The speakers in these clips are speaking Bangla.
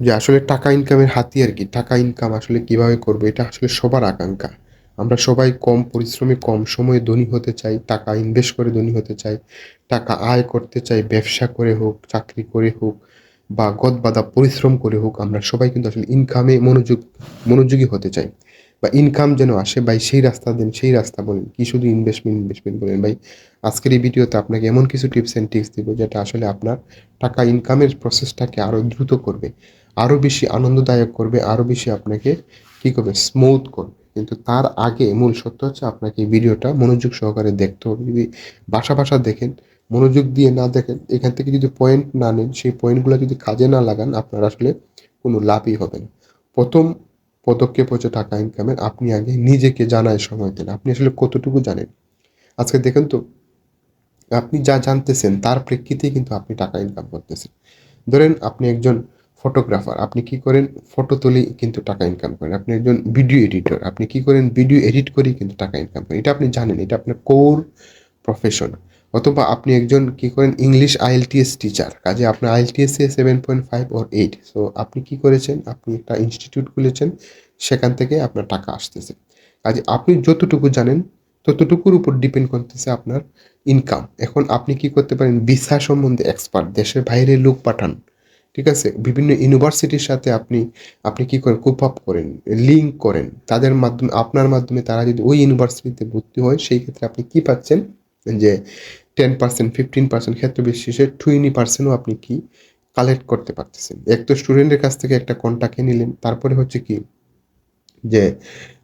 যে আসলে টাকা ইনকামের হাতিয়ার কি? টাকা ইনকাম আসলে কীভাবে করব? এটা আসলে সবার আকাঙ্ক্ষা। আমরা সবাই কম পরিশ্রমে, কম সময়ে ধনী হতে চাই, টাকা ইনভেস্ট করে ধনী হতে চাই, টাকা আয় করতে চাই, ব্যবসা করে হোক, চাকরি করে হোক, বা গদবাদা পরিশ্রম করে হোক, আমরা সবাই কিন্তু আসলে ইনকামে মনোযোগ, মনোযোগী হতে চাই। বা ইনকাম যেন আসে, ভাই, সেই রাস্তা দেন, সেই রাস্তা বলেন। কি শুধু ইনভেস্টমেন্ট ইনভেস্টমেন্ট বলেন? ভাই, আজকের এই ভিডিওতে আপনাকে এমন কিছু টিপস অ্যান্ড টিক্স দিব যেটা আসলে আপনার টাকা ইনকামের প্রসেসটাকে আরও দ্রুত করবে। আরও বেশি আনন্দদায়ক করবে আরও বেশি আপনাকে কী করবে স্মুথ করবে। কিন্তু তার আগে মূল সত্য হচ্ছে আপনাকে ভিডিওটা মনোযোগ সহকারে দেখতে হবে। যদি বাসা বাসা দেখেন, মনোযোগ দিয়ে না দেখেন, এখান থেকে যদি পয়েন্ট না নেন, সেই পয়েন্টগুলো যদি কাজে না লাগান, আপনার আসলে কোনো লাভই হবে না। প্রথম পদক্ষেপ হচ্ছে টাকা ইনকামের আপনি আগে নিজেকে জানায় সময় দেন। আপনি আসলে কতটুকু জানেন? আজকে দেখেন তো, আপনি যা জানতেছেন, তার প্রেক্ষিতেই কিন্তু আপনি টাকা ইনকাম করতেছেন। ধরেন আপনি একজন ফটোগ্রাফার। আপনি কি করেন? ফটো তুলি কিন্তু টাকা ইনকাম করেন। আপনি একজন ভিডিও এডিটর আপনি কি করেন? ভিডিও এডিট করেই কিন্তু টাকা ইনকাম করেন। এটা আপনি জানেন, এটা আপনার কোর প্রফেশন অথবা আপনি একজন কি করেন? ইংলিশ আইএলটিএস টিচার কাজে আপনার IELTS A seven point five or eight so আপনি কি করেছেন? আপনি একটা ইনস্টিটিউট খুলেছেন, সেখান থেকে আপনার টাকা আসতেছে। কাজে আপনি যতটুকু জানেন, ততটুকুর উপর ডিপেন্ড করতেছে আপনার ইনকাম এখন আপনি কি করতে পারেন? ভিসা সম্বন্ধে এক্সপার্ট দেশের বাইরে লোক পাঠান। ঠিক আছে? বিভিন্ন ইউনিভার্সিটির সাথে আপনি আপনি কি করেন? কোপ আপ করেন লিঙ্ক করেন। তাদের মাধ্যমে, আপনার মাধ্যমে তারা যদি ওই ইউনিভার্সিটিতে ভর্তি হয়, সেই ক্ষেত্রে আপনি কি পাচ্ছেন? যে টেন পার্সেন্ট ফিফটিন পার্সেন্ট ক্ষেত্রে বিশেষে টোয়েন্টি পার্সেন্টও আপনি কি কালেক্ট করতে পারতেছেন? এক তো স্টুডেন্টের কাছ থেকে একটা কন্টাক্টে নিলেন, তারপরে হচ্ছে কি? যে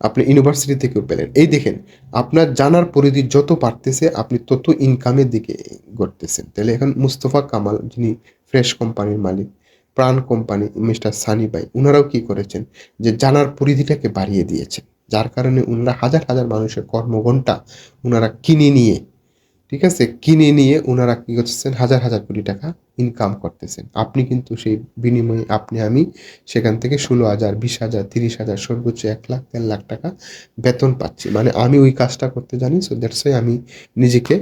আপনি ইউনিভার্সিটি থেকেও পেলেন। এই দেখেন, আপনার জানার পরিধি যত বাড়তেছে, আপনি তত ইনকামের দিকে ঘটতেছেন তাহলে এখন মুস্তফা কামাল, যিনি ফ্রেশ কোম্পানির মালিক প্রাণ কোম্পানি মিস্টার সানি ভাই ওনারাও কি করেছেন? যে জানার পরিধিটাকে বাড়িয়ে দিয়েছেন। যার কারণে ওনারা হাজার হাজার মানুষের কর্মঘণ্টা ওনারা কিনে নিয়ে, ঠিক আছে? কিনে নিয়ে ওনারা কী করতেছেন? হাজার হাজার কোটি টাকা ইনকাম করতেছেন। আপনি কিন্তু সেই বিনিময়ে আপনি, আমি সেখান থেকে ষোলো হাজার, বিশ হাজার, তিরিশ হাজার, সর্বোচ্চ এক লাখ, দেড় লাখ টাকা বেতন পাচ্ছি। মানে আমি ওই কাজটা করতে জানি সো দ্যাটস আমি নিজেকে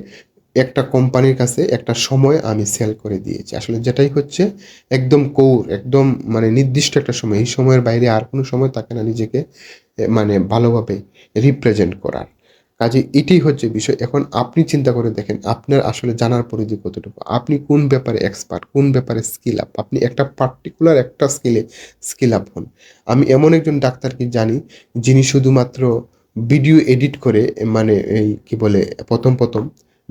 একটা কোম্পানির কাছে একটা সময় আমি সেল করে দিয়েছি। আসলে যেটাই হচ্ছে, একদম কৌর, একদম মানে নির্দিষ্ট একটা সময়। এই সময়ের বাইরে আর কোনো সময় থাকে না নিজেকে মানে ভালোভাবে রিপ্রেজেন্ট করার। কাজে এটাই হচ্ছে বিষয়। এখন আপনি চিন্তা করে দেখেন, আপনার আসলে জানার পরিধি কতটুকু? আপনি কোন ব্যাপারে এক্সপার্ট কোন ব্যাপারে স্কিল আপ আপনি একটা পার্টিকুলার একটা স্কিলে স্কিল আপ হন। আমি এমন একজন ডাক্তারকে জানি, যিনি শুধুমাত্র ভিডিও এডিট করে মানে এই কি বলে, প্রথম প্রথম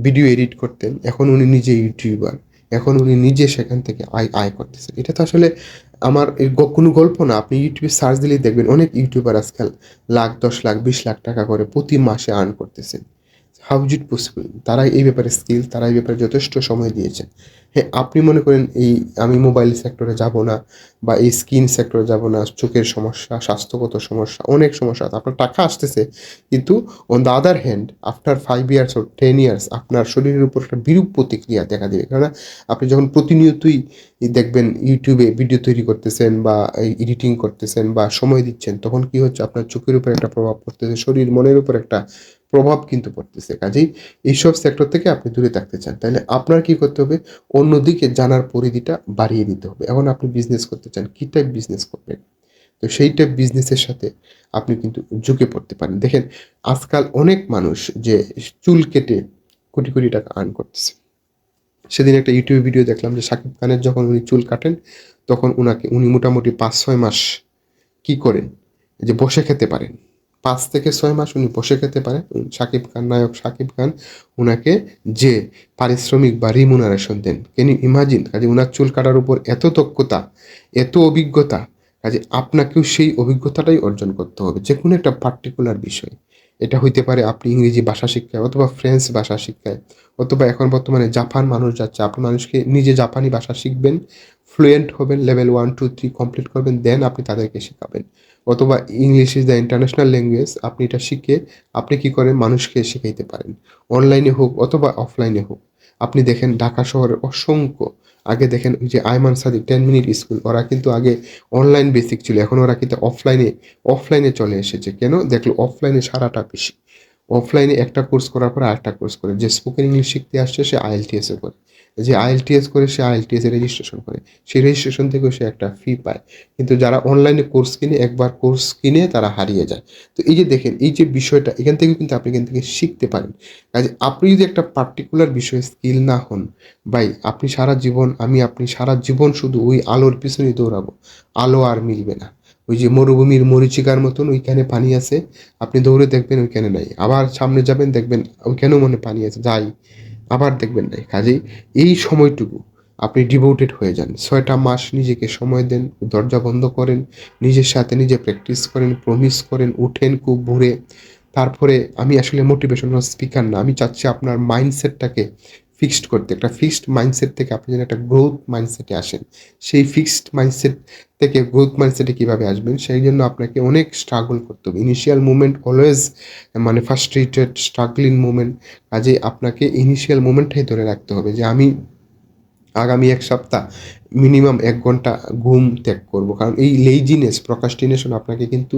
ভিডিও এডিট করতেন। এখন উনি নিজে ইউটিউবার এখন উনি নিজে সেখান থেকে আয় আয় করতেছেন এটা তো আসলে আমার কোনো গল্প না। আপনি ইউটিউবে সার্চ দিলেই দেখবেন অনেক ইউটিউবার আজকাল লাখ, দশ লাখ, বিশ লাখ টাকা করে প্রতি মাসে আর্ন করতেছেন। হাউ ইজ ইট পসিবল তারা এই ব্যাপারে স্কিল তারা এই ব্যাপারে যথেষ্ট সময় দিয়েছেন। হ্যাঁ আপনি মনে করেন এই আমি মোবাইল সেক্টরে যাব না বা এই স্কিন সেক্টরে যাব না, চোখের সমস্যা, স্বাস্থ্যগত সমস্যা, অনেক সমস্যা, আপনার টাকা আসতেছে। কিন্তু on the other hand after five years O ten years আপনার শরীরের উপর একটা বিরূপ প্রতিক্রিয়া দেখা দেবে। কেননা আপনি যখন প্রতিনিয়তই দেখবেন ইউটিউবে ভিডিও তৈরি করতেছেন বা এডিটিং করতেছেন বা সময় দিচ্ছেন, তখন কি হচ্ছে? আপনার চোখের উপর একটা প্রভাব পড়তেছে, শরীর, মনের উপর একটা প্রভাব কিন্তু পড়তেছে। কাজেই এইসব সেক্টর থেকে আপনি দূরে থাকতে চান। তাহলে আপনার কি করতে হবে? অন্যদিকে জানার পরিধিটা বাড়িয়ে দিতে হবে। এখন আপনি বিজনেস করতে চান, কী টাইপ বিজনেস করবেন? তো সেই টাইপ বিজনেসের সাথে আপনি কিন্তু ঝুঁকে পড়তে পারেন। দেখেন, আজকাল অনেক মানুষ যে চুল কেটে কোটি কোটি টাকা আর্ন করতেছে। সেদিন একটা ইউটিউব ভিডিও দেখলাম যে শাকিব খানের যখন উনি চুল কাটেন, তখন উনাকে, উনি মোটামুটি পাঁচ ছয় মাস কি করেন? যে বসে খেতে পারেন। পাঁচ থেকে ছয় মাস উনি বসে খেতে পারে সাকিব খান নায়ক সাকিব খান ওনাকে যে পারিশ্রমিক বা রিমুনারেশন দেন। কেন ইমাজিন কাজে ওনার চুল কাটার উপর এত দক্ষতা, এত অভিজ্ঞতা, কাজে আপনাকেও সেই অভিজ্ঞতাটাই অর্জন করতে হবে। যে কোনো একটা পার্টিকুলার বিষয়। এটা হইতে পারে আপনি ইংরেজি ভাষা শিক্ষায় অথবা ফ্রেঞ্চ ভাষা শিক্ষায়। অথবা এখন বর্তমানে জাপান মানুষ যাচ্ছে, আপনি মানুষকে নিজে জাপানি ভাষা শিখবেন ফ্লুয়েন্ট হবেন level one two three complete করবেন দেন আপনি তাদেরকে শেখাবেন। অথবা English is the international language আপনি এটা শিখে আপনি কি করেন? মানুষকে শেখাইতে পারেন। অনলাইনে হোক অথবা অফলাইনে হোক। আপনি দেখেন ঢাকা শহরে অসংখ্য, আগে দেখেন যে Ayman Sadiq ten minute school ওরা কিন্তু আগে অনলাইন বেসিক ছিল, এখন ওরা কিন্তু অফলাইনে অফলাইনে চলে এসেছে। কেন? দেখল অফলাইনে সারাটা বেশি। অফলাইনে একটা কোর্স করার পর আরেকটা কোর্স করে। যে স্পোকেন ইংলিশ শিখতে আসছে, সে আইএলটিএসে করে যে আইএলটিএস করে সে আইএলটিএস এর রেজিস্ট্রেশন করে। সেই রেজিস্ট্রেশন থেকেও সে একটা ফি পায়। কিন্তু যারা অনলাইনে কোর্স কিনে, একবার কোর্স কিনে তারা হারিয়ে যায়। তো এই যে দেখেন, এই যে বিষয়টা, এখান থেকে কিন্তু আপনি এখান থেকে শিখতে পারেন। কাজে আপনি যদি একটা পার্টিকুলার বিষয়ে স্কিল না হন, ভাই, আপনি সারা জীবন, আমি আপনি সারা জীবন শুধু ওই আলোর পিছনেই দৌড়াবো। আলো আর মিলবে না। ওই যে মরুভূমির মরিচিকার মতন ওইখানে পানি আছে, আপনি দৌড়ে দেখবেন ওইখানে নাই। আবার সামনে যাবেন, দেখবেন ওইখানেও মনে পানি আছে, যাই। আবার দেখবেন না কাজেই এই সময়টুকু আপনি ডিভোটেড হয়ে যান। ছয়টা মাস নিজেকে সময় দেন, দরজা বন্ধ করেন, নিজের সাথে নিজে প্র্যাকটিস করেন প্রমিস করেন, উঠেন খুব ভোরে। তারপরে আমি আসলে মোটিভেশনাল স্পিকার না, আমি চাচ্ছি আপনার মাইন্ডসেটটাকে ফিক্সড করতে, একটা ফিক্সড মাইন্ডসেট থেকে আপনি যেন একটা গ্রোথ মাইন্ডসেটে আসেন। সেই ফিক্সড মাইন্ডসেট থেকে গ্রোথ মাইন্ডসেটে কীভাবে আসবেন, সেই জন্য আপনাকে অনেক স্ট্রাগল করতে হবে। ইনিশিয়াল মুমেন্ট অলওয়েজ মানে ফার্স্ট্রেটেড স্ট্রাগলিং মুমেন্ট কাজে আপনাকে ইনিশিয়াল মুমেন্টটাই ধরে রাখতে হবে যে আমি আগামী এক সপ্তাহ মিনিমাম এক ঘণ্টা ঘুম ত্যাগ করব। কারণ এই লেইজিনেস প্রকাস্টিনেশন আপনাকে কিন্তু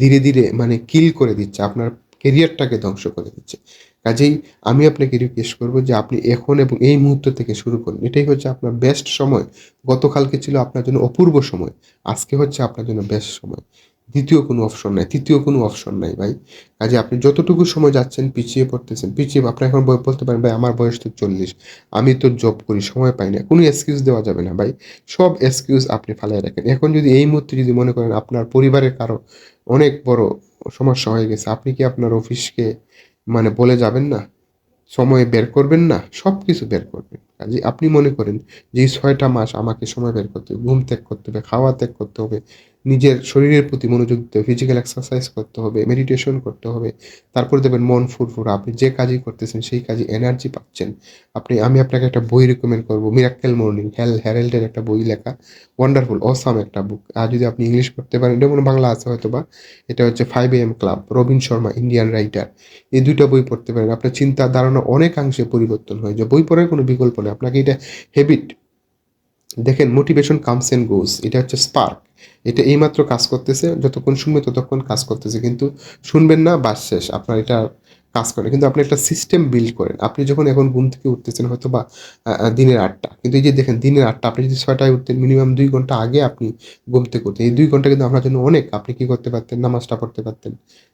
ধীরে ধীরে মানে কিল করে দিচ্ছে, আপনার কেরিয়ারটাকে ধ্বংস করে দিচ্ছে। কাজেই আমি আপনাকে রিকোয়েস্ট করব যে আপনি এখন এবং এই মুহূর্ত থেকে শুরু করুন। এটাই হচ্ছে আপনার বেস্ট সময়। গতকালকে ছিল আপনার জন্য অপূর্ব সময়। আজকে হচ্ছে আপনার জন্য বেস্ট সময়। দ্বিতীয় কোনো অপশন নাই। তৃতীয় কোনো অপশন নাই ভাই। কাজে আপনি যতটুকু সময় যাচ্ছেন, পিছিয়ে পড়তেছেন, পিছিয়ে আপনি এখন বলতে পারেন, ভাই, আমার বয়স তো চল্লিশ। আমি তো জব করি, সময় পাই না। কোনো এক্সকিউজ দেওয়া যাবে না ভাই। সব এক্সকিউজ আপনি ফালাই রাখেন। এখন যদি এই মুহূর্তে যদি মনে করেন আপনার পরিবারের কারও অনেক বড় সমস্যা হয়ে গেছে, আপনি কি আপনার অফিসকে মানে বলে যাবেন না, সময় বের করবেন না সব কিছু বের করবেন। কাজে আপনি মনে করেন যে ছয়টা মাস আমাকে সময় বের করতে হবে, ঘুম ত্যাগ করতে হবে, খাওয়া ত্যাগ করতে হবে নিজের শরীরের প্রতি মনোযোগ দিতে হবে ফিজিক্যাল এক্সারসাইজ করতে হবে মেডিটেশন করতে হবে, তারপর দেবেন মন ফুরফুরা। আপনি যে কাজই করতেছেন, সেই কাজে এনার্জি পাচ্ছেন। আপনি, আমি আপনাকে একটা বই রেকমেন্ড করব মিরাক্কেল মর্নিং হেল হ্যারেল্ডের একটা বই লেখা। ওয়ান্ডারফুল অসাম একটা বুক আর যদি আপনি ইংলিশ পড়তে পারেন, এটা কোনো বাংলা আছে হয়তো বা এটা হচ্ছে five AM club Robin Sharma Indian writer এই দুইটা বই পড়তে পারেন। আপনার চিন্তা ধারণা অনেকাংশে পরিবর্তন হয়। যে বই পড়ার কোনো বিকল্প নেই। আপনাকে এটা হ্যাবিট দেখেন মোটিভেশন কামস এন্ড গোস এটা হচ্ছে স্পার্ক এটা এইমাত্র কাজ করতেছে, যতক্ষণ শুনবে ততক্ষণ কাজ করতেছে, কিন্তু শুনবেন না, বাস শেষ। আপনার এটা কাজ করে। কিন্তু আপনি একটা সিস্টেম বিল্ড করেন। আপনি যখন এখন ঘুম থেকে উঠতেছেন হয়তো বা দিনের আটটা। কিন্তু এই যে দেখেন দিনের আটটা, আপনি যদি ছয়টায় উঠতেন মিনিমাম দুই ঘণ্টা আগে আপনি ঘুম থেকে উঠতেন। এই দুই ঘণ্টা কিন্তু আপনার জন্য অনেক। আপনি কি করতে পারতেন? নামাজটা পড়তে পারতেন।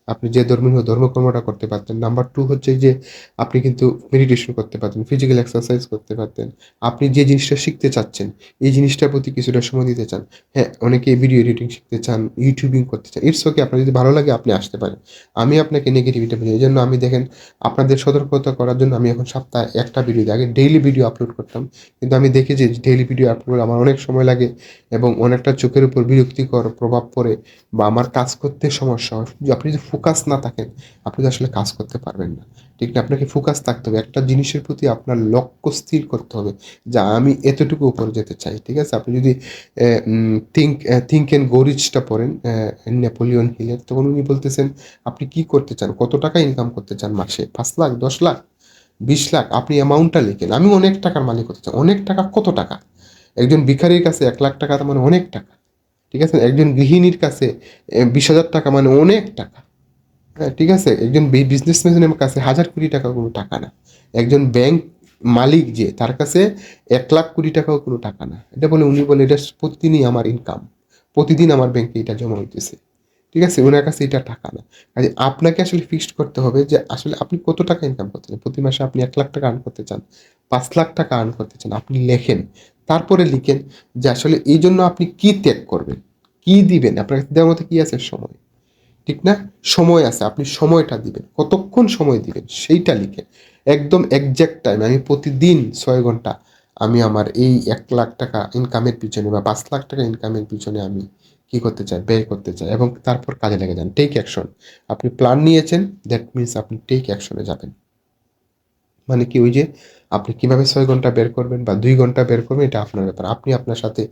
আপনি যে ধর্মীয় ধর্মকর্মটা করতে পারতেন। নাম্বার টু হচ্ছে যে আপনি কিন্তু মেডিটেশন করতে পারতেন ফিজিক্যাল এক্সারসাইজ করতে পারতেন। আপনি যে জিনিসটা শিখতে চাচ্ছেন, এই জিনিসটার প্রতি কিছুটা সময় দিতে চান। হ্যাঁ অনেকে ভিডিও এডিটিং শিখতে চান ইউটিউবিং করতে চান। ইটস ওকে আপনার যদি ভালো লাগে, আপনি আসতে পারেন। আমি আপনাকে নেগেটিভিটি বুঝি এই জন্য আমি দেখেন, আপনাদের সতর্কতা করার জন্য আমি এখন সপ্তাহে একটা ভিডিও আগে ডেইলি ভিডিও আপলোড করতাম। কিন্তু আমি দেখি যে ডেইলি ভিডিও আপলোড করে আমার অনেক সময় লাগে এবং অনেকটা চোখের উপর বিরক্তিকর প্রভাব পড়ে বা আমার কাজ করতে সমস্যা হয়। আপনি যদি ফোকাস না থাকেন, আপনি তো আসলে কাজ করতে পারবেন না। ঠিক না? আপনাকে ফোকাস থাকতে হবে। একটা জিনিসের প্রতি আপনার লক্ষ্য স্থির করতে হবে যা আমি এতটুকু উপরে যেতে চাই। ঠিক আছে? আপনি যদি থিঙ্ক থিঙ্ক অ্যান্ড গোরিচটা পড়েন নেপোলিয়ন হিলের তখন উনি বলতেছেন, আপনি কি করতে চান? কত টাকা ইনকাম করতে চান মাসে? পাঁচ লাখ, দশ লাখ, বিশ লাখ, আপনি অ্যামাউন্টটা লিখেন। আমি অনেক টাকার মালিক হতে চাই। অনেক টাকা কত টাকা? একজন ভিখারির কাছে এক লাখ টাকা মানে অনেক টাকা। ঠিক আছে? একজন গৃহিণীর কাছে বিশ হাজার টাকা মানে অনেক টাকা। হ্যাঁ ঠিক আছে? একজন বিজনেসম্যানের কাছে হাজার কোটি টাকা কোনো টাকা না। একজন ব্যাংক মালিক যে, তার কাছে এক লাখ কোটি টাকাও কোনো টাকা না। এটা বলে উনি বলে, এটা প্রতিদিনই আমার ইনকাম প্রতিদিন আমার ব্যাংকে এটা জমা হইতেছে। ঠিক আছে? ওনার কাছে এটা টাকা না। কাজে আপনাকে আসলে ফিক্সড করতে হবে যে আসলে আপনি কত টাকা ইনকাম করতে চান? প্রতি মাসে আপনি এক লাখ টাকা আর্ন করতে চান, পাঁচ লাখ টাকা আর্ন করতে চান, আপনি লেখেন। তারপরে লিখেন যে আসলে এই জন্য আপনি কি ত্যাগ করবেন? কি দিবেন? আপনার কাছে দেওয়ার মতো কি আছে? সময়। ঠিক না? সময় আছে, আপনি সময়টা দিবেন। কতক্ষণ সময় দিবেন? সেইটা লিখে একদম একজ্যাক্ট টাইম আমি প্রতিদিন ছয় ঘণ্টা আমি আমার এই এক লাখ টাকা ইনকামের পিছনে বা পাঁচ লাখ টাকা ইনকামের পিছনে আমি কি করতে চাই ব্যয় করতে চাই এবং তারপর কাজে লেগে যান। টেক অ্যাকশন আপনি প্ল্যান নিয়েছেন দ্যাট মিনস আপনি টেক অ্যাকশনে যাবেন। মানে কি ওই যে আপনি কীভাবে ছয় ঘণ্টা বের করবেন বা দুই ঘণ্টা বের করবেন, এটা আপনার ব্যাপার। আপনি আপনার সাথে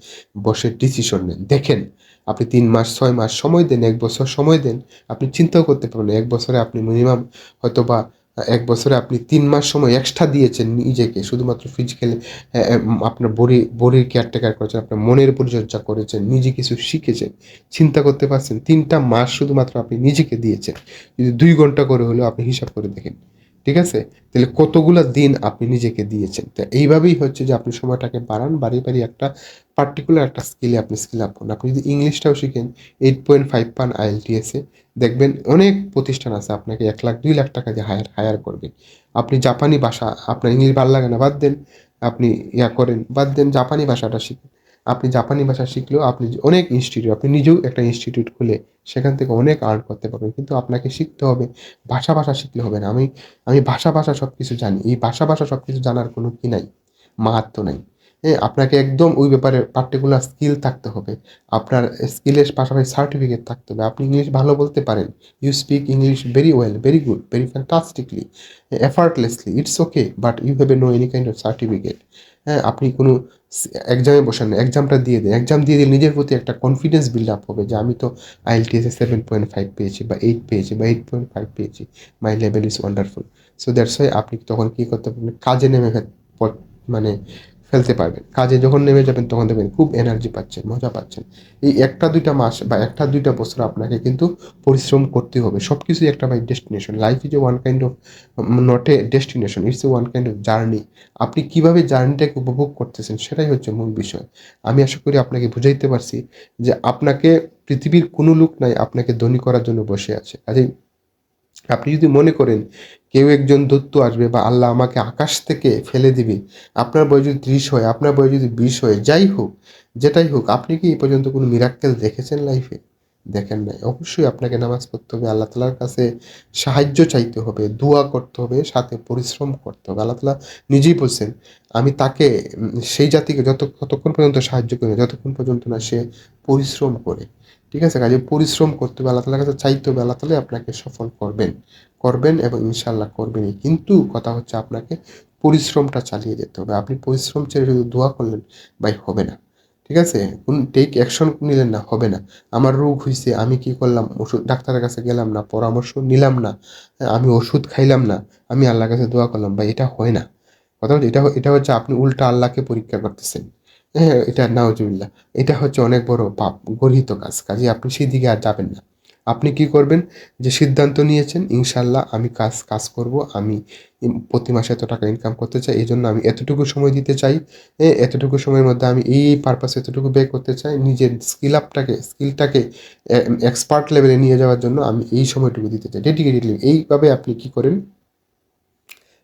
বসে ডিসিশন নেন। দেখেন, আপনি তিন মাস, ছয় মাস সময় দেন, এক বছর সময় দেন, আপনি চিন্তাও করতে পারবেন এক বছরে আপনি মিনিমাম হয়তো বা এক বছরে আপনি তিন মাস সময় এক্সট্রা দিয়েছেন নিজেকে, শুধুমাত্র ফিজিক্যালি আপনার বডি বডির কেয়ারটেকার করেছেন, আপনার মনের পরিচর্যা করেছেন, নিজে কিছু শিখেছেন, চিন্তা করতে পারছেন, তিনটা মাস শুধুমাত্র আপনি নিজেকে দিয়েছেন। যদি দুই ঘণ্টা করে হলেও আপনি হিসাব করে দেখেন। ঠিক আছে? তাহলে কতগুলো দিন আপনি নিজেকে দিয়েছেন? তো এইভাবেই হচ্ছে যে আপনি সময়টাকে বাড়ান, বাড়িয়ে বাড়িয়ে একটা পার্টিকুলার একটা স্কিলে আপনি স্কিল আপ করুন আপনি যদি ইংলিশটাও শিখেন এইট পয়েন্ট ফাইভ পান আইএলটিএসে দেখবেন অনেক প্রতিষ্ঠান আছে আপনাকে এক লাখ, দুই লাখ টাকা দিয়ে হায়ার হায়ার করবে। আপনি জাপানি ভাষা, আপনার ইংলিশ ভালো লাগে না, বাদ দেন। আপনি ইয়া করেন, বাদ দেন জাপানি ভাষাটা শিখেন। আপনি জাপানি ভাষা শিখলেও আপনি অনেক ইনস্টিটিউট আপনি নিজেও একটা ইনস্টিটিউট খুলে সেখান থেকে অনেক আর্ন করতে পারবেন। কিন্তু আপনাকে শিখতে হবে ভাষা ভাষা শিখলে হবে না। আমি আমি ভাষা ভাষা সব কিছু জানি। এই ভাষা ভাষা সব কিছু জানার কোনো কি নাই? মাহাত্ম নাই। হ্যাঁ আপনাকে একদম ওই ব্যাপারে পার্টিকুলার স্কিল থাকতে হবে। আপনার স্কিলের পাশাপাশি সার্টিফিকেট থাকতে হবে। আপনি ইংলিশ ভালো বলতে পারেন। You speak English very well very good very fantastically effortlessly it's okay but you have a no any kind of certificate হ্যাঁ আপনি কোনো এক্সামে বসেন না। এক্সামটা দিয়ে দেন। এক্সাম দিয়ে দিলে নিজের প্রতি একটা কনফিডেন্স বিল্ড আপ হবে যে আমি তো আইএলটিএসে সেভেন পয়েন্ট ফাইভ পেয়েছি বা এইট পেয়েছি বা এইট পয়েন্ট ফাইভ পেয়েছি। My level is wonderful so that's why আপনি তখন কী করতে পারবেন? কাজে নেমে মানে ফেলতে পারবেন। কাজে যখন নেমে যাবেন, তখন দেখবেন খুব এনার্জি পাচ্ছেন, মজা পাচ্ছেন। এই একটা, দুইটা মাস বা একটা, দুইটা বছর আপনাকে কিন্তু পরিশ্রম করতে হবে। সব কিছুই একটা by destination life is a one kind of not a destination it's a one kind of journey আপনি কীভাবে জার্নিটাকে উপভোগ করতেছেন সেটাই হচ্ছে মূল বিষয়। আমি আশা করি আপনাকে বুঝাইতে পারছি যে আপনাকে পৃথিবীর কোনো লোক নাই আপনাকে ধনী করার জন্য বসে আছে। কাজেই আপনি যদি মনে করেন কেউ একজন দত্ত আসবে বা আল্লাহ আমাকে আকাশ থেকে ফেলে দিবে, আপনার বয়স যদি ত্রিশ হয়, আপনার বয়স যদি বিশ হয়, যাই হোক, যেটাই হোক, আপনি কি এই পর্যন্ত কোনো মিরাক্কেল দেখেছেন লাইফে দেখেন নাই। অবশ্যই আপনাকে নামাজ পড়তে হবে, আল্লাহ তালার কাছে সাহায্য চাইতে হবে, দোয়া করতে হবে, সাথে পরিশ্রম করতে হবে। আল্লাহ তালা নিজেই বলছেন, আমি তাকে সেই জাতিকে যত, ততক্ষণ পর্যন্ত সাহায্য করি যতক্ষণ পর্যন্ত না সে পরিশ্রম করে। ঠিক আছে? কাজে পরিশ্রম করতে হবে, আল্লাহ তালার কাছে চাইতে হবে, আল্লাহ তালাই আপনাকে সফল করবেন। করবেন এবং ইনশাল্লাহ করবেনই। কিন্তু কথা হচ্ছে আপনাকে পরিশ্রমটা চালিয়ে যেতে হবে। আপনি পরিশ্রম ছেড়ে শুধু দোয়া করলেন, ভাই, হবে না। ঠিক আছে? কোন টেক অ্যাকশন নিলেন না, হবে না। আমার রোগ হয়েছে আমি কি করলাম? ওষুধ, ডাক্তারের কাছে গেলাম না, পরামর্শ নিলাম না, আমি ওষুধ খাইলাম না, আমি আল্লাহর কাছে দোয়া করলাম, ভাই, এটা হয় না। কথা হচ্ছে, এটা এটা হচ্ছে আপনি উল্টা আল্লাহকে পরীক্ষা করতেছেন। হ্যাঁ এটা নাওজুবিল্লাহ। এটা হচ্ছে অনেক বড় পাপ, গর্হিত কাজ। কাজে আপনি সেই দিকে আর যাবেন না। আপনি কি করবেন? যে সিদ্ধান্ত নিয়েছেন ইনশাল্লাহ আমি কাজ কাজ করব, আমি প্রতি মাসে এত টাকা ইনকাম করতে চাই এই জন্য আমি এতটুকু সময় দিতে চাই এতটুকু সময়ের মধ্যে আমি এই পারপাসে এতটুকু ব্যয় করতে চাই, নিজের স্কিল আপটাকে স্কিলটাকে এক্সপার্ট লেভেলে নিয়ে যাওয়ার জন্য আমি এই সময়টুকু দিতে চাই। ডেডিকেটেডলি এইভাবে আপনি কি করেন?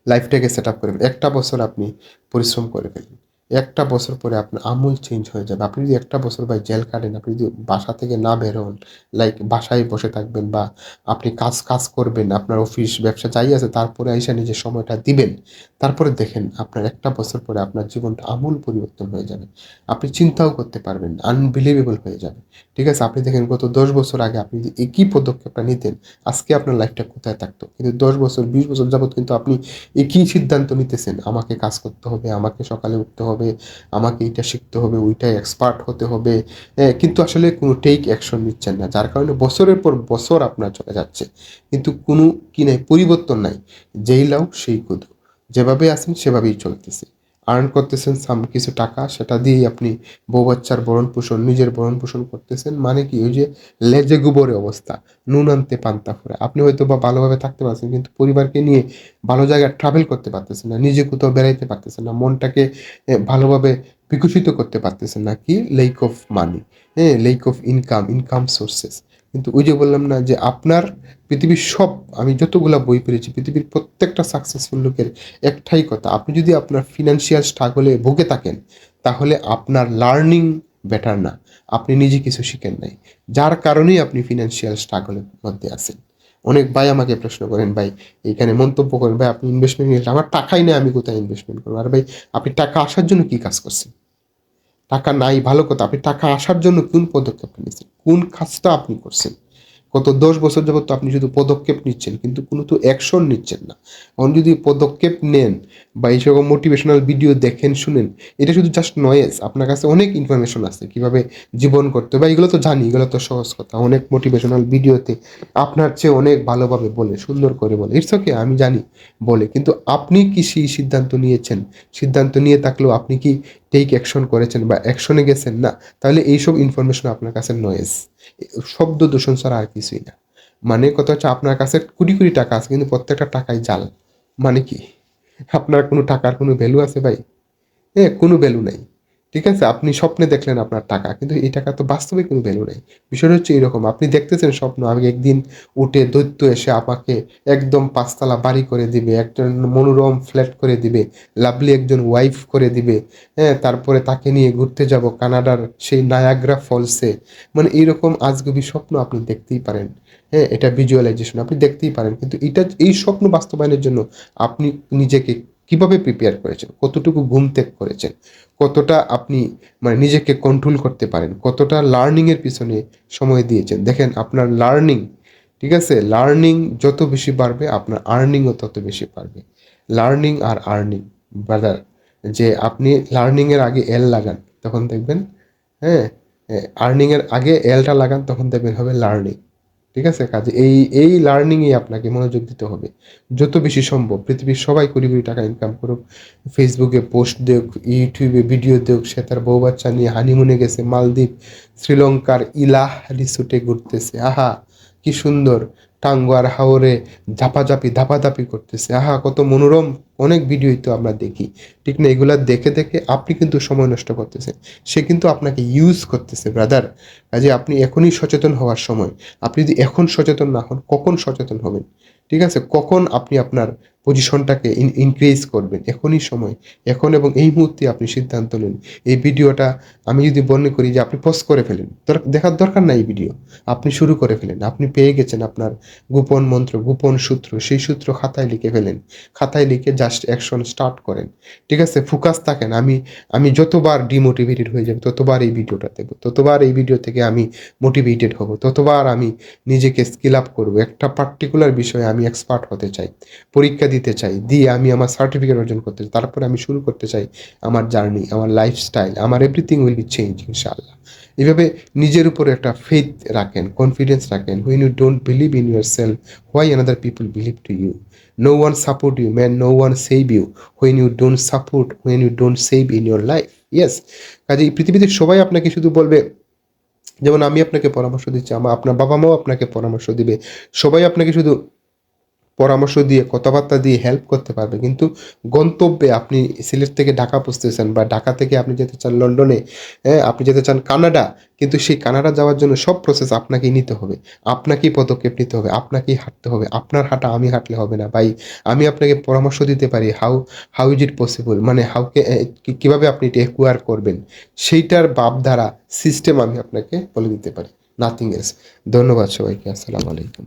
লাইফটাকে সেট আপ করবেন একটা বছর আপনি পরিশ্রম করে ফেলেন। একটা বছর পরে আপনার আমূল চেঞ্জ হয়ে যাবে। আপনি যদি একটা বছর ভাই জেল কাটেন, আপনি যদি বাসা থেকে না বেরোন লাইক বাসায় বসে থাকবেন বা আপনি কাজ কাজ করবেন, আপনার অফিস ব্যবসা যাই আছে, তারপরে আইসা নিজের সময়টা দিবেন, তারপরে দেখেন আপনার একটা বছর পরে আপনার জীবনটা আমূল পরিবর্তন হয়ে যাবে। আপনি চিন্তাও করতে পারবেন আনবিলিভেবল হয়ে যাবে। ঠিক আছে? আপনি দেখেন গত দশ বছর আগে আপনি যদি একই পদক্ষেপটা নিতেন, আজকে আপনার লাইফটা কোথায় থাকতো? কিন্তু দশ বছর, বিশ বছর যাবত কিন্তু আপনি একই সিদ্ধান্ত নিতেছেন? আমাকে কাজ করতে হবে, আমাকে সকালে উঠতে হবে আমাকে এটা শিখতে হবে ওইটা এক্সপার্ট হতে হবে। এ, কিন্তু আসলে কোনো টেক অ্যাকশন নিচ্ছেন না যার কারণে বছরের পর বছর আপনার চলে যাচ্ছে। কিন্তু কোনো কি নাই পরিবর্তন নাই যেই লাউ সেই কুদু যেভাবে আছেন সেভাবেই চলতেছে। আর্ন করতেছেন সাম কিছু টাকা, সেটা দিয়েই আপনি বউ বাচ্চার ভরণ পোষণ, নিজের ভরণ পোষণ করতেছেন মানে কি? ওই যে লেজে গোবরে অবস্থা, নুন আনতে পান্তা ফুরে আপনি হয়তো বা ভালোভাবে থাকতে পারছেন, কিন্তু পরিবারকে নিয়ে ভালো জায়গায় ট্রাভেল করতে পারতেছেন না, নিজে কোথাও বেড়াইতে পারতেছেন না, মনটাকে ভালোভাবে বিকশিত করতে পারতেছেন না, কি? লেক অফ মানি হ্যাঁ lack of income income sources কিন্তু ওই যে বললাম না যে আপনার পৃথিবীর সব, আমি যতগুলা বই পড়েছি, পৃথিবীর প্রত্যেকটা সাকসেসফুল লোকের একটাই কথা, আপনি যদি আপনার ফিনান্সিয়াল স্ট্রাগলে ভুগে থাকেন, তাহলে আপনার লার্নিং বেটার না, আপনি নিজে কিছু শিখেন নাই, যার কারণেই আপনি ফিনান্সিয়াল স্ট্রাগলের মধ্যে আছেন। অনেক ভাই আমাকে প্রশ্ন করেন, ভাই, এইখানে মন্তব্য করেন, ভাই, আপনি ইনভেস্টমেন্ট নিয়ে, আমার টাকাই নেই, আমি কোথায় ইনভেস্টমেন্ট করব? আর ভাই, আপনি টাকা আসার জন্য কি কাজ করছেন? টাকা নাই, ভালো কথা। আপনি টাকা আসার জন্য কোন পদক্ষেপ নিচ্ছেন? কোন কাজটা আপনি করছেন? গত দশ বছর যাবত আপনি শুধু পদক্ষেপ নিচ্ছেন, কিন্তু কোনো তো অ্যাকশন নিচ্ছেন না। এখন যদি পদক্ষেপ নেন বা এই মোটিভেশনাল ভিডিও দেখেন, শুনেন, এটা শুধু জাস্ট নয়েজ আপনার কাছে অনেক ইনফরমেশন আছে কীভাবে জীবন করতে বা এগুলো তো জানি, এগুলো তো সহজ কথা। অনেক মোটিভেশনাল ভিডিওতে আপনার চেয়ে অনেক ভালোভাবে বলে, সুন্দর করে বলে। ইটস ওকে আমি জানি বলে। কিন্তু আপনি কি সেই সিদ্ধান্ত নিয়েছেন? সিদ্ধান্ত নিয়ে থাকলেও আপনি কি টেক অ্যাকশন করেছেন বা অ্যাকশনে গেছেন না, তাহলে এইসব ইনফরমেশন আপনার কাছে নয়েজ শব্দ দূষণ ছাড়া আর কিছুই না। মানে কথা হচ্ছে আপনার কাছে কুড়ি কুড়ি টাকা আছে, কিন্তু প্রত্যেকটা টাকাই জাল। মানে কি? আপনার কোনো টাকার কোনো ভ্যালু আছে ভাই? হ্যাঁ কোনো ভ্যালু নাই। ঠিক আছে? আপনি স্বপ্নে দেখলেন আপনার টাকা, কিন্তু এই টাকা তো বাস্তবে কোনো ভ্যালু নেই। বিষয়টা হচ্ছে এরকম, আপনি দেখতেছেন স্বপ্ন আমি একদিন উঠে দৈত্য এসে আমাকে একদম পাঁচতলা বাড়ি করে দিবে একজন মনোরম ফ্ল্যাট করে দিবে লাভলি একজন ওয়াইফ করে দিবে হ্যাঁ তারপরে তাকে নিয়ে ঘুরতে যাব কানাডার সেই নায়াগ্রা ফলসে মানে এইরকম আজগুবি স্বপ্ন আপনি দেখতেই পারেন হ্যাঁ এটা ভিজুয়ালাইজেশন আপনি দেখতেই পারেন, কিন্তু এটা, এই স্বপ্ন বাস্তবায়নের জন্য আপনি নিজেকে কীভাবে প্রিপেয়ার করেছেন? কতটুকু ঘুম ত্যাগ করেছেন? কতটা আপনি মানে নিজেকে কন্ট্রোল করতে পারেন? কতটা লার্নিংয়ের পিছনে সময় দিয়েছেন? দেখেন, আপনার লার্নিং ঠিক আছে? লার্নিং যত বেশি বাড়বে, আপনার আর্নিংও তত বেশি বাড়বে। লার্নিং আর আর্নিং ব্রাদার যে আপনি লার্নিংয়ের আগে এল লাগান, তখন দেখবেন হ্যাঁ? আর্নিংয়ের আগে এলটা লাগান, তখন দেখবেন হবে লার্নিং ঠিক আছে? কাজে এই এই লার্নিংয়ে আপনাকে মনোযোগ দিতে হবে। যত বেশি সম্ভব, পৃথিবীর সবাই কোটি কোটি টাকা ইনকাম করুক। ফেসবুকে পোস্ট দেখ ইউটিউবে ভিডিও দেখ সে তার বউ বাচ্চা নিয়ে হানিমুনে গেছে, মালদ্বীপ, শ্রীলঙ্কার ইলাহ রিসোর্টে ঘুরতেছে। আহা, কি সুন্দর। টাঙ্গুয়ার হাওরে ধাপাধাপি ধাপাধাপি করতেছে। আহা, কত মনোরম। অনেক ভিডিওই তো আমরা দেখি। ঠিক না, এগুলা দেখে দেখে আপনি কিন্তু সময় নষ্ট করতেছেন। সে কিন্তু আপনাকে ইউজ করতেছে ব্রাদার কাজে আপনি এখনই সচেতন হওয়ার সময়। আপনি যদি এখন সচেতন না হন, কখন সচেতন হবেন? ঠিক আছে? কখন আপনি আপনার পজিশনটাকে ইনক্রিজ করবেন? এখনই সময়। এখন এবং এই মুহূর্তে আপনি সিদ্ধান্ত নেন। এই ভিডিওটা আমি যদি মনে করি যে আপনি পোস্ট করে ফেলেন দেখার দরকার নাই ভিডিও আপনি শুরু করে ফেলেন, আপনি পেয়ে গেছেন আপনার গোপন মন্ত্র, গোপন সূত্র, সেই সূত্র খাতায় লিখে ফেলেন, খাতায় লিখে জাস্ট অ্যাকশন স্টার্ট করেন, ঠিক আছে? ফোকাস থাকেন, আমি আমি যতবার ডিমোটিভেটেড হয়ে যাব, ততবার এই ভিডিওটা দেবো, ততবার এই ভিডিও থেকে আমি মোটিভেটেড হব, ততবার আমি নিজেকে স্কিল আপ করব, একটা পার্টিকুলার বিষয়ে আমি এক্সপার্ট হতে চাই, পরীক্ষা দিতে চাই, দিয়ে আমি আমার সার্টিফিকেট অর্জন করতে চাই, তারপরে আমি শুরু করতে চাই আমার জার্নি আমার লাইফস্টাইল আমার এভরিথিং উইল বি চেঞ্জ ইনশাআল্লাহ এভাবে নিজের উপরে একটা ফেথ রাখেন কনফিডেন্স রাখেন। When you don't believe in yourself why another people believe to you no one support you man no one save you when you don't support when you don't save in your life yes কাজে পৃথিবীতে সবাই আপনাকে শুধু বলবে, যেমন আমি আপনাকে পরামর্শ দিচ্ছি, আমার আপনার বাবা মাও আপনাকে পরামর্শ দিবে। সবাই আপনাকে শুধু পরামর্শ দিয়ে, কথাবার্তা দিয়ে হেল্প করতে পারবে। কিন্তু গন্তব্যে আপনি সিলেট থেকে ঢাকা পৌঁছতেছেন বা ঢাকা থেকে আপনি যেতে চান লন্ডনে হ্যাঁ আপনি যেতে চান কানাডা, কিন্তু সেই কানাডা যাওয়ার জন্য সব প্রসেস আপনাকেই নিতে হবে। আপনাকেই পদক্ষেপ নিতে হবে, আপনাকেই হাঁটতে হবে। আপনার হাঁটা আমি হাঁটলে হবে না, ভাই। আমি আপনাকে পরামর্শ দিতে পারি how how is it possible মানে হাউকে কীভাবে আপনি এটা একুয়ার করবেন? সেইটার ভাবধারা সিস্টেম আমি আপনাকে বলে দিতে পারি নাথিং এলস ধন্যবাদ সবাইকে, আসসালামু আলাইকুম।